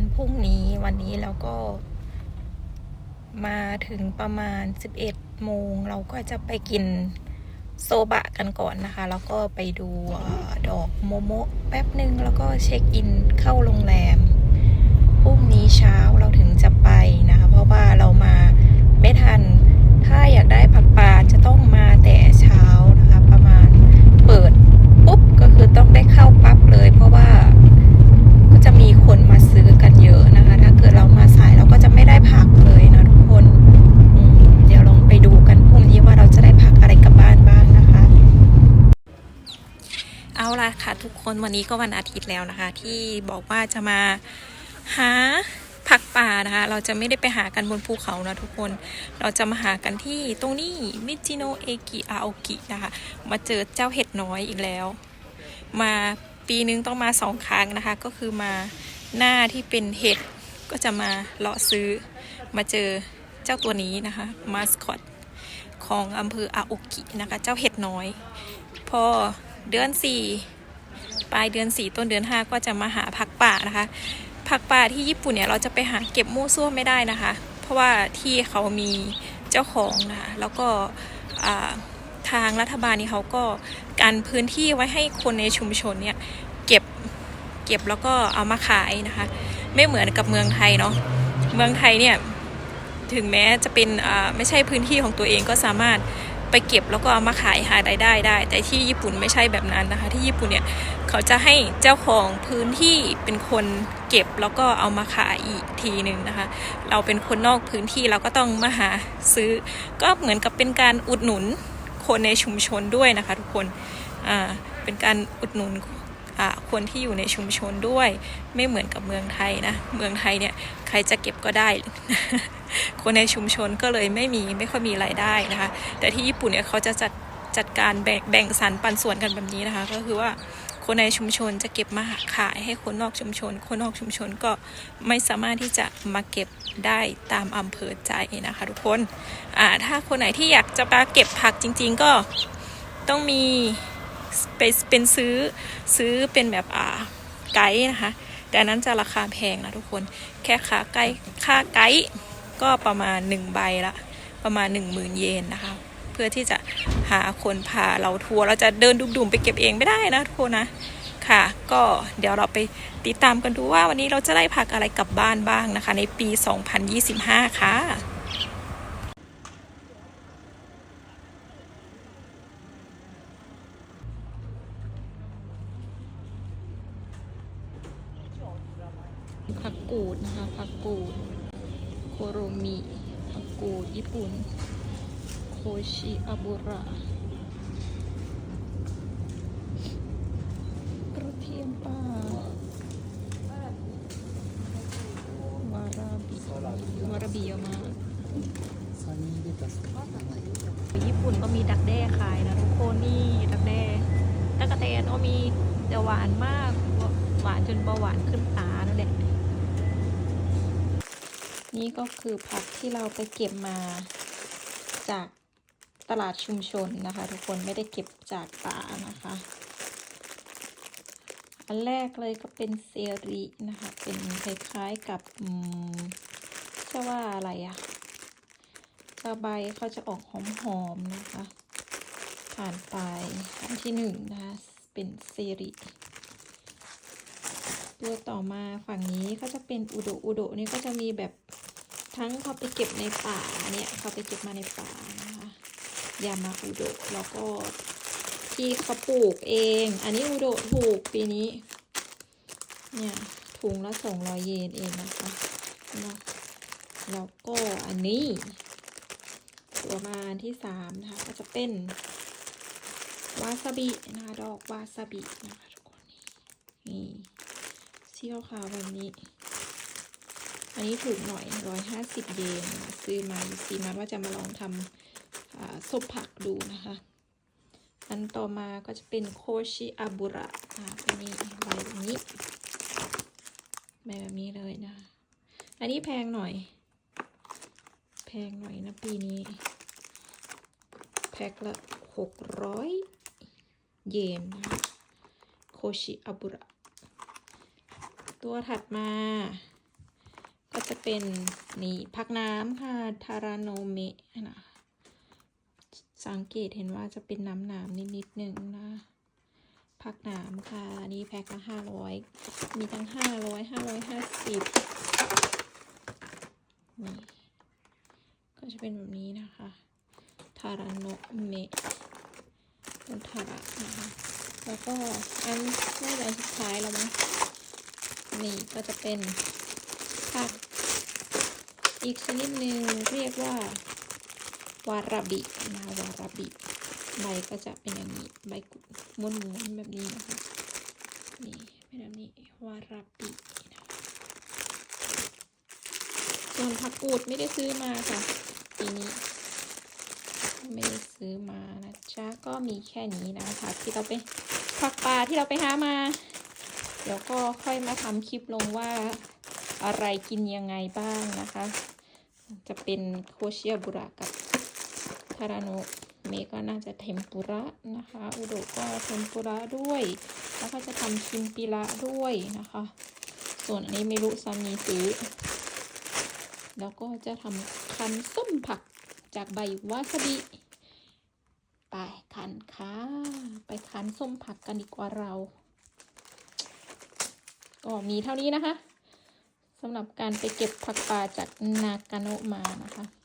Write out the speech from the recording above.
ันพรุ่งนี้วันนี้แล้วก็ มาถึงประมาณ 11 โมง เราก็จะไปกินโซบะกันก่อนนะคะ แล้วก็ไปดูดอกโมโมะแป๊บหนึ่งแล้วก็เช็คอินเข้าโรงแรมพรุ่งนี้เช้าเราถึงจะไปนะคะ เพราะว่าเรามาไม่ทัน ถ้าอยากได้ผักปลาจะต้องมาแต่เช้า ละค่ะทุกคนวันนี้ก็วันอาทิตย์แล้วนะคะ ที่บอกว่าจะมาหาผักป่านะคะ เราจะไม่ได้ไปหากันบนภูเขานะทุกคน เราจะมาหากันที่ตรงนี้มิจิโนเอกิอาโอกินะคะ มาเจอเจ้าเห็ดน้อยอีกแล้ว มาปีนึงต้องมาสองครั้งนะคะ ก็คือมาหน้าที่เป็นเห็ดก็จะมาเลาะซื้อ มาเจอเจ้าตัวนี้นะคะมาสคอตของอำเภออาโอกินะคะ เจ้าเห็ดน้อย พอ เดือนสี่ปลายเดือนสี่ต้นเดือนห้าก็จะมาหาผักป่านะคะ ผักป่าที่ญี่ปุ่นเนี่ยเราจะไปหาเก็บมั่ซั่วไม่ได้นะคะ เพราะว่าที่เขามีเจ้าของนะคะแล้วก็ทางรัฐบาลนี่เขาก็กันพื้นที่ไว้ให้คนในชุมชนเนี่ยเก็บเก็บแล้วก็เอามาขายนะคะ ไม่เหมือนกับเมืองไทยเนาะเมืองไทยเนี่ยถึงแม้จะเป็นไม่ใช่พื้นที่ของตัวเองก็สามารถ ไปเก็บแล้วก็เอามาขายหารายได้ได้ แต่ที่ญี่ปุ่นไม่ใช่แบบนั้นนะคะ ที่ญี่ปุ่นเนี่ยเขาจะให้เจ้าของพื้นที่เป็นคนเก็บแล้วก็เอามาขายอีกทีหนึ่งนะคะ เราเป็นคนนอกพื้นที่เราก็ต้องมาหาซื้อ ก็เหมือนกับเป็นการอุดหนุนคนในชุมชนด้วยนะคะ ทุกคนอ่าเป็นการอุดหนุน คนที่อยู่ในชุมชนด้วย ไม่เหมือนกับเมืองไทยนะ เมืองไทยเนี่ยใครจะเก็บก็ได้ คนในชุมชนก็เลยไม่มีไม่ค่อยมีรายได้นะคะ แต่ที่ญี่ปุ่นเนี่ยเขาจะจัดจัดการแบ่งแบ่งสรรปันส่วนกันแบบนี้นะคะ ก็คือว่าคนในชุมชนจะเก็บมาขายให้คนนอกชุมชน คนนอกชุมชนก็ไม่สามารถที่จะมาเก็บได้ตามอำเภอใจนะคะทุกคน อ่าถ้าคนไหนที่อยากจะมาเก็บผักจริง ๆ ก็ต้องมี ไปเป็นซื้อซื้อเป็นแบบอ่าไกด์นะคะ แต่นนั้นจะราคาแพงนะทุกคน แค่ค่าไกด์ค่าไกด์ก็ประมาณ1ใบละประมาณ 1 0,000 เยนนะคะ เพื่อที่จะหาคนพาเราทัวร์เราจะเดินดุ่มๆไปเก็บเองไม่ได้นะทุกคนนะค่ะก็เดี๋ยวเราไปติดตามกันดูว่าวันนี้เราจะได้ผักอะไรกลับบ้านบ้างนะคะ ในปี 2025 ค่ะ กูดนะคะผักกูด โคโรมิผักกูดญี่ปุ่น โคชิอาบุระกระเทียมป่าวาราบิวาราบิเยอะมากญี่ปุ่นก็มีดักแด้ขายนะทุกคนนี่ดักแด้ตะกะแตนก็มีแต่หวานมากหวานจนเบาหวานขึ้นตา นี่ก็คือผักที่เราไปเก็บมาจากตลาดชุมชนนะคะ ทุกคนไม่ได้เก็บจากป่านะคะ อันแรกเลยก็เป็นเซรินะคะ เป็นคล้ายๆกับอืมจะว่าอะไรอะจะใบเขาจะออกหอมๆนะคะ ผ่านไปอันที่หนึ่งนะคะ เป็นเซริตัวต่อมาฝั่งนี้ก็จะเป็นอุโดอุโดนี่ก็จะมีแบบ ทั้งเขาไปเก็บในป่าเนี่ยเขาไปเก็บมาในป่านะคะยามาอุโดแล้วก็ที่เขาปลูกเอง อันนี้อุโดถูกปีนี้ เนี่ยถุงละสองร้อยเยนเองนะคะเนาะแล้วก็อันนี้ ตัวมาที่สามนะคะก็จะเป็นวาซาบินะคะดอกวาซาบินะคะทุกคนนี่สีขาวๆแบบนี้ อันนี้ถูกหน่อยร้อยห้าสิบเยนซื้อมาอยู่สีนัดว่าจะมาลองทำซุปผักดูนะคะ อันต่อมาก็จะเป็นโคชิอาบุระอ่าอันนี้ใบแบบนี้ใบแบบนี้เลยนะ อันนี้แพงหน่อย แพงหน่อยนะปีนี้ แพ็คละหกร้อยเยนนะโคชิอาบุระ ตัวถัดมา จะเป็นนี่พักน้ำค่ะทาราโนเมะนะสังเกตเห็นว่าจะเป็นน้ำหนามนิดนิดหนึ่งนะพักน้ำค่ะอันนี่แพ็คละห้าร้อยมีทั้งห้าร้อยห้าร้อยห้าสิบนี่ก็จะเป็นแบบนี้นะคะทาราโนเมะเป็นทาระนะคะแล้วก็อันน่าจะอันสุดท้ายแล้วมั้งนี่ก็จะเป็นผัก อีกชนิดหนึ่งเรียกว่าวาราบินะวาราบิ ใบก็จะเป็นอย่างนี้ ใบกุม้วนๆแบบนี้นะคะนี่เป็นแบบนี้วาราบินะส่วนผักกูดไม่ได้ซื้อมาค่ะปีนี้ไม่ได้ซื้อมานะจ๊ะก็มีแค่นี้นะคะ ที่เราไปผักปลาที่เราไปหามา เดี๋ยวก็ค่อยมาทำคลิปลงว่าอะไรกินยังไงบ้างนะคะ จะเป็นโคเชียบุระกับทาราโนเมก็น่าจะเทมปุระนะคะ อุโดก็เทมปุระด้วย แล้วก็จะทำคิมปิระด้วยนะคะ ส่วนอันนี้ไม่รู้ซามีซื้อ แล้วก็จะทำคันส้มผักจากใบวาซาบิ ไปคันค่ะ ไปคันส้มผักกันดีกว่าเรา ก็มีเท่านี้นะคะ สำหรับการไปเก็บผักป่าจากนากาโนมานะคะ